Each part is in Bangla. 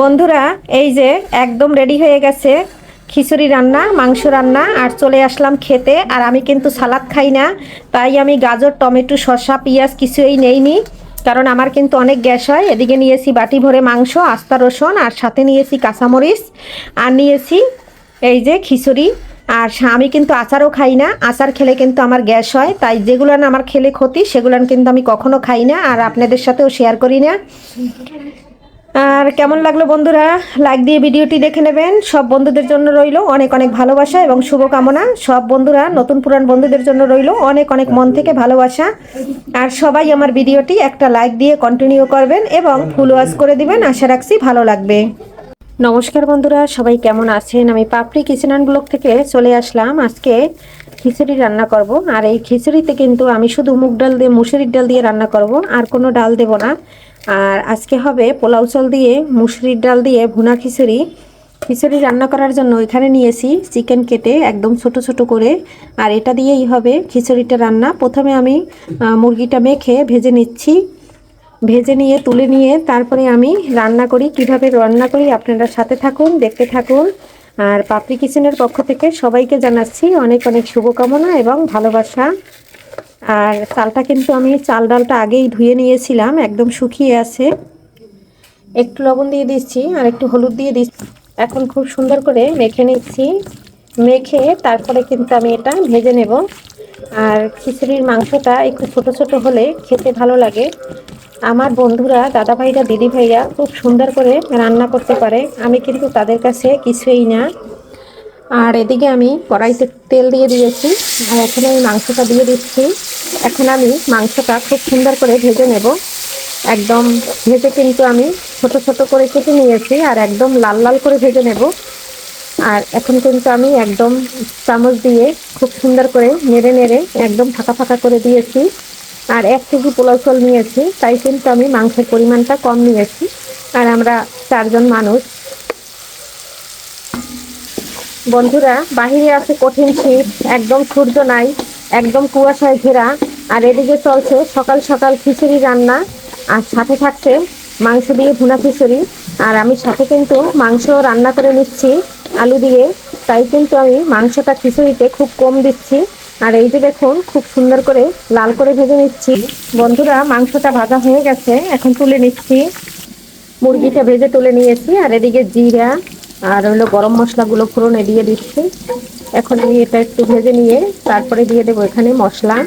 বন্ধুরা, এই যে একদম রেডি হয়ে গেছে খিচুড়ি রান্না, মাংস রান্না, আর চলে আসলাম খেতে, আর আমি কিন্তু সালাদ খাই না, তাই আমি গাজর, টমেটো, শসা, পেঁয়াজ কিছুই নেইনি, কারণ আমার কিন্তু অনেক গ্যাস হয়। এদিকে নিয়েছি বাটি ভরে মাংস, আস্তা রসুন, আর সাথে নিয়েছি কাঁচামরিচ, আর নিয়েছি এই যে খিচুড়ি। আর আমি কিন্তু আচারও খাই না, আচার খেলে কিন্তু আমার গ্যাস হয়, তাই যেগুলো আমার খেলে ক্ষতি সেগুলো কিন্তু আমি কখনো খাই না, আর আপনাদের সাথেও শেয়ার করি না। আর কেমন লাগল বন্ধুরা? লাইক দিয়ে ভিডিওটি দেখে নেবেন। সব বন্ধুদের জন্য রইল অনেক অনেক ভালোবাসা এবং শুভকামনা। সব বন্ধুরা, নতুন পুরান বন্ধুদের জন্য রইল অনেক অনেক মন থেকে ভালোবাসা। আর সবাই আমার ভিডিওটি একটা লাইক দিয়ে কন্টিনিউ করবেন এবং ফুল ওয়াশ করে দিবেন। আশা রাখছি ভালো লাগবে। নমস্কার বন্ধুরা, সবাই কেমন আছেন? আমি পাপড়ি কিচেন ব্লগ থেকে চলে আসলাম। আজকে খিচুড়ি রান্না করব। আর এই খিচুড়িতে কিন্তু আমি শুধু মুগ ডাল দিয়ে, মুসুরির ডাল দিয়ে রান্না করব। আর কোনো ডাল দেব না। আর আজকে হবে পোলাও চাল দিয়ে, মুসুরির ডাল দিয়ে ভুনা খিচুড়ি। খিচুড়ি রান্না করার জন্য এখানে নিয়েছি চিকেন কেটে একদম ছোট ছোট করে। আর এটা দিয়েই হবে খিচুড়িটা রান্না। প্রথমে আমি মুরগিটা মেখে ভেজে নিচ্ছি। ভেজে নিয়ে, তুলে নিয়ে তারপরে আমি রান্না করি। কীভাবে রান্না করি আপনারা সাথে থাকুন, দেখতে থাকুন। আর পাপড়ি কিচেনের পক্ষ থেকে সবাইকে জানাচ্ছি অনেক অনেক শুভকামনা এবং ভালোবাসা। আর চালটা কিন্তু আমি চাল ডালটা আগেই ধুয়ে নিয়েছিলাম, একদম শুকিয়ে আছে। একটু লবণ দিয়ে দিচ্ছি, আর একটু হলুদ দিয়ে দিচ্ছি। এখন খুব সুন্দর করে মেখে নিচ্ছি। মেখে তারপরে কিন্তু আমি এটা ভেজে নেব। আর খিচুড়ির মাংসটা একটু ছোট ছোট হলে খেতে ভালো লাগে। আমার বন্ধুরা দাদা ভাইরা দিদি ভাইরা খুব সুন্দর করে রান্না করতে পারে। আমি কিন্তু তাদের কাছে কিছুই না। আর এদিকে আমি কড়াইতে তেল দিয়ে দিয়েছি আর এখন আমি মাংসটা দিয়ে দিচ্ছি। এখন আমি মাংসটা খুব সুন্দর করে ভেজে নেব। একদম ভেজে কিন্তু আমি ছোট ছোট করে কেটে নিয়েছি আর একদম লাল লাল করে ভেজে নেব। আর এখন কিন্তু আমি একদম চামচ দিয়ে খুব সুন্দর করে নেড়ে নেড়ে একদম ফাঁকা ফাঁকা করে দিয়েছি। আর এক কেজি পোলাও চাল নিয়েছি, তাই কিন্তু আমি মাংসের পরিমাণটা কম নিয়েছি। আর আমরা চারজন মানুষ। বন্ধুরা, বাহিরে আছে কঠিন শীত, একদম সূর্য নাই, একদম কুয়াশায় ঘেরা, আর এদিকে চলছে সকাল সকাল খিচুড়ি রান্না, আর সাথে থাকছে মাংস দিয়ে ভুনা খিচুড়ি। আর আমি সাথে কিন্তু মাংস রান্না করে নিচ্ছি, আলু দিয়ে, তাই কিন্তু আমি মাংসটা খিচুড়িতে খুব কম দিচ্ছি। আর এই যে দেখুন, খুব সুন্দর করে লাল করে ভেজে নিচ্ছি। বন্ধুরা, মাংসটা ভাজা হয়ে গেছে, এখন তুলে নিচ্ছি। মুরগিটা ভেজে তুলে নিয়েছি, আর এদিকে জিরা আর হলো গরম মশলাগুলো ফোড়নে দিয়ে দিচ্ছি। এখন আমি এটা একটু ভেজে নিয়ে তারপরে দিয়ে দেবো এখানে মশলা।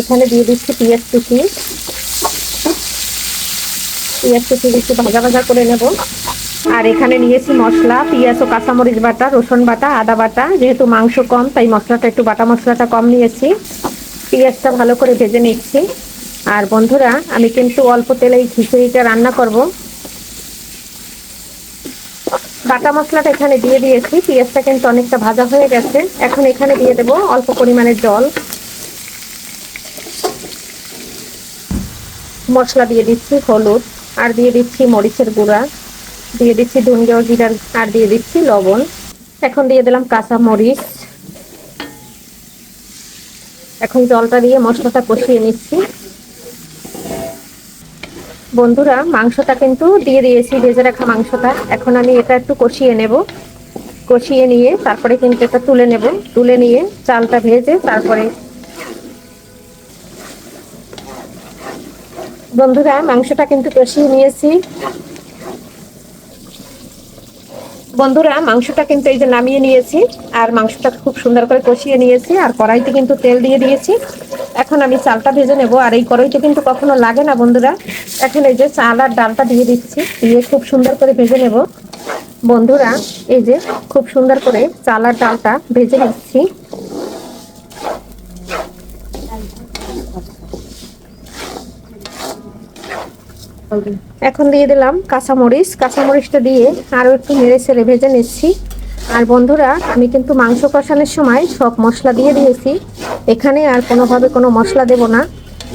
এখানে দিয়ে দিচ্ছি পেঁয়াজ কুচি। পেঁয়াজ কুচি একটু ভাজা ভাজা করে নেব। আর এখানে নিয়েছি মশলা, পেঁয়াজ ও কাঁচামরিচ বাটা, রসুন বাটা, আদা বাটা। যেহেতু মাংস কম, তাই মশলাটা, একটু বাটা মশলাটা কম নিয়েছি। পেঁয়াজটা ভালো করে ভেজে নিচ্ছি। আর বন্ধুরা, আমি কিন্তু অল্প তেলে এই খিচুড়িটা রান্না করব। বাটা মশলাটা এখানে দিয়ে দিয়েছি। পেঁয়াজটা কিন্তু অনেকটা ভাজা হয়ে গেছে। এখন এখানে দিয়ে দেব অল্প পরিমাণে জল। মশলা দিয়ে দিচ্ছি হলুদ। আর দিয়ে দিচ্ছি মরিচের গুঁড়া। দিয়ে দিচ্ছি ধনিয়া ও জিরার আর দিয়ে দিচ্ছি লবণ। এখন দিয়ে দিলাম কাঁচা মরিচ। এখন জলটা দিয়ে মশলাটা কষিয়ে নিচ্ছি। বন্ধুরা, মাংসটা কিন্তু দিয়ে দিয়েছি, ভেজে রাখা মাংসটা। এখন আমি এটা একটু কষিয়ে নেব। কষিয়ে নিয়ে তারপরে কিন্তু এটা তুলে নেব। তুলে নিয়ে চালটা ভেজে তারপরে বন্ধুরা, মাংসটা কিন্তু কষিয়ে নিয়েছি। বন্ধুরা, মাংসটা কিন্তু এই যে নামিয়ে নিয়েছি, আর মাংসটা খুব সুন্দর করে কষিয়ে নিয়েছি, আর কড়াইতে কিন্তু তেল দিয়ে দিয়েছি। এখন আমি চালটা ভেজে নেব, আর এই কড়াইতে কিন্তু কখনো লাগে না বন্ধুরা। এখন এই যে চাল আর ডালটা দিয়ে দিচ্ছি, দিয়ে খুব সুন্দর করে ভেজে নেব। বন্ধুরা, এই যে খুব সুন্দর করে চাল আর ডালটা ভেজে নিচ্ছি। এখন দিয়ে দিলাম কাঁচামরিচ। কাঁচামরিচটা দিয়ে আরও একটু নেড়ে ছেড়ে ভেজে নিচ্ছি। আর বন্ধুরা, আমি কিন্তু মাংস কষানোর সময় সব মশলা দিয়ে দিয়েছি। এখানে আর কোনোভাবে কোনো মশলা দেব না।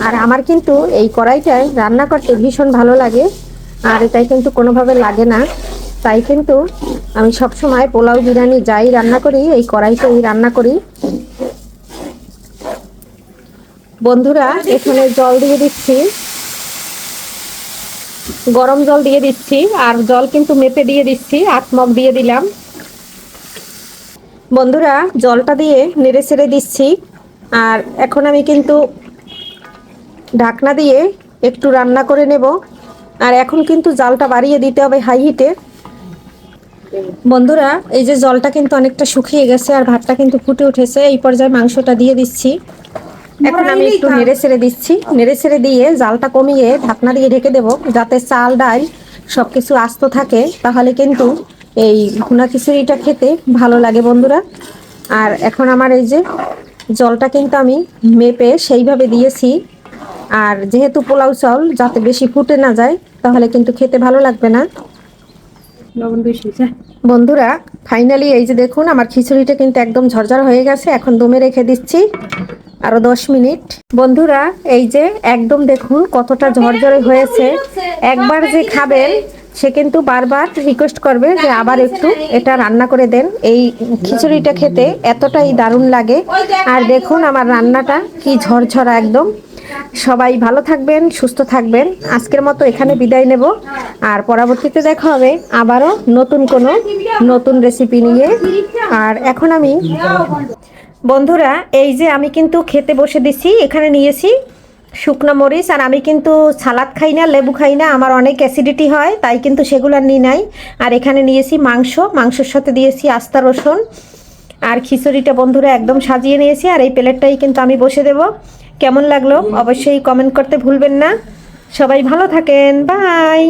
আর আমার কিন্তু এই কড়াইটায় রান্না করতে ভীষণ ভালো লাগে। আর এটাই কিন্তু কোনোভাবে লাগে না। তাই কিন্তু আমি সব সময় পোলাও, বিরিয়ানি যাই রান্না করি, এই কড়াইতেই রান্না করি। বন্ধুরা, এখানে জল দিয়ে দিচ্ছি। গরম জল দিয়ে দিচ্ছি, আর জল কিন্তু মেপে দিয়ে দিচ্ছি আট মগ দিয়ে দিলাম। বন্ধুরা, জলটা দিয়ে নেড়ে ছেড়ে দিচ্ছি, আর এখন আমি কিন্তু ঢাকনা দিয়ে একটু রান্না করে নেব। আর এখন কিন্তু জালটা বাড়িয়ে দিতে হবে হাই হিটে। বন্ধুরা, এই যে জলটা কিন্তু অনেকটা শুকিয়ে গেছে, আর ভাতটা কিন্তু ফুটে উঠেছে, এই পর্যায়ে মাংসটা দিয়ে দিচ্ছি। এখন আমি একটু নেড়ে ছেড়ে দিচ্ছি। নেড়ে ছেড়ে দিয়ে জালটা কমিয়ে ঢাকনা দিয়ে ঢেকে দেবো। যাতে চাল ডাল সব কিছু আস্ত থাকে তাহলে কিন্তু এই ভুনা খিচুড়িটা খেতে ভালো লাগে বন্ধুরা। আর এখন আমার এই যে জলটা কিন্তু আমি মেপে সেইভাবে দিয়েছি। আর যেহেতু পোলাও চাউল যাতে বেশি ফুটে না যায় তাহলে কিন্তু খেতে ভালো লাগবে না। বন্ধুরা ফাইনালি এই যে দেখুন, আমার খিচুড়িটা কিন্তু একদম ঝরঝর হয়ে গেছে, এখন দমে রেখে দিচ্ছি, আরও দশ মিনিট। বন্ধুরা, এই যে একদম দেখুন কতটা ঝরঝরে হয়েছে, একবার যে খাবেন, সে কিন্তু বারবার রিকোয়েস্ট করবে যে আবার একটু এটা রান্না করে দেন। এই খিচুড়িটা খেতে এতটাই দারুণ লাগে। আর দেখুন আমার রান্নাটা কি ঝরঝরা একদম। সবাই ভালো থাকবেন, সুস্থ থাকবেন। আজকের মতো এখানে বিদায় নেব। আর পরবর্তীতে দেখা হবে আবারও নতুন কোনো নতুন রেসিপি নিয়ে। আর এখন আমি, বন্ধুরা, এই যে আমি কিন্তু খেতে বসে দিছি, এখানে নিয়েছি শুকনো মরিচ। আর আমি কিন্তু সালাদ খাই না, লেবু খাই না, আমার অনেক অ্যাসিডিটি হয়, তাই কিন্তু সেগুলো নিই নাই। আর এখানে নিয়েছি মাংস, মাংসের সাথে দিয়েছি আস্তা রসুন। আর খিচুড়িটা বন্ধুরা একদম সাজিয়ে নিয়েছি, আর এই প্লেটটাই কিন্তু আমি বসে দেব। কেমন লাগল? অবশ্যই কমেন্ট করতে ভুলবেন না। সবাই ভালো থাকেন। বাই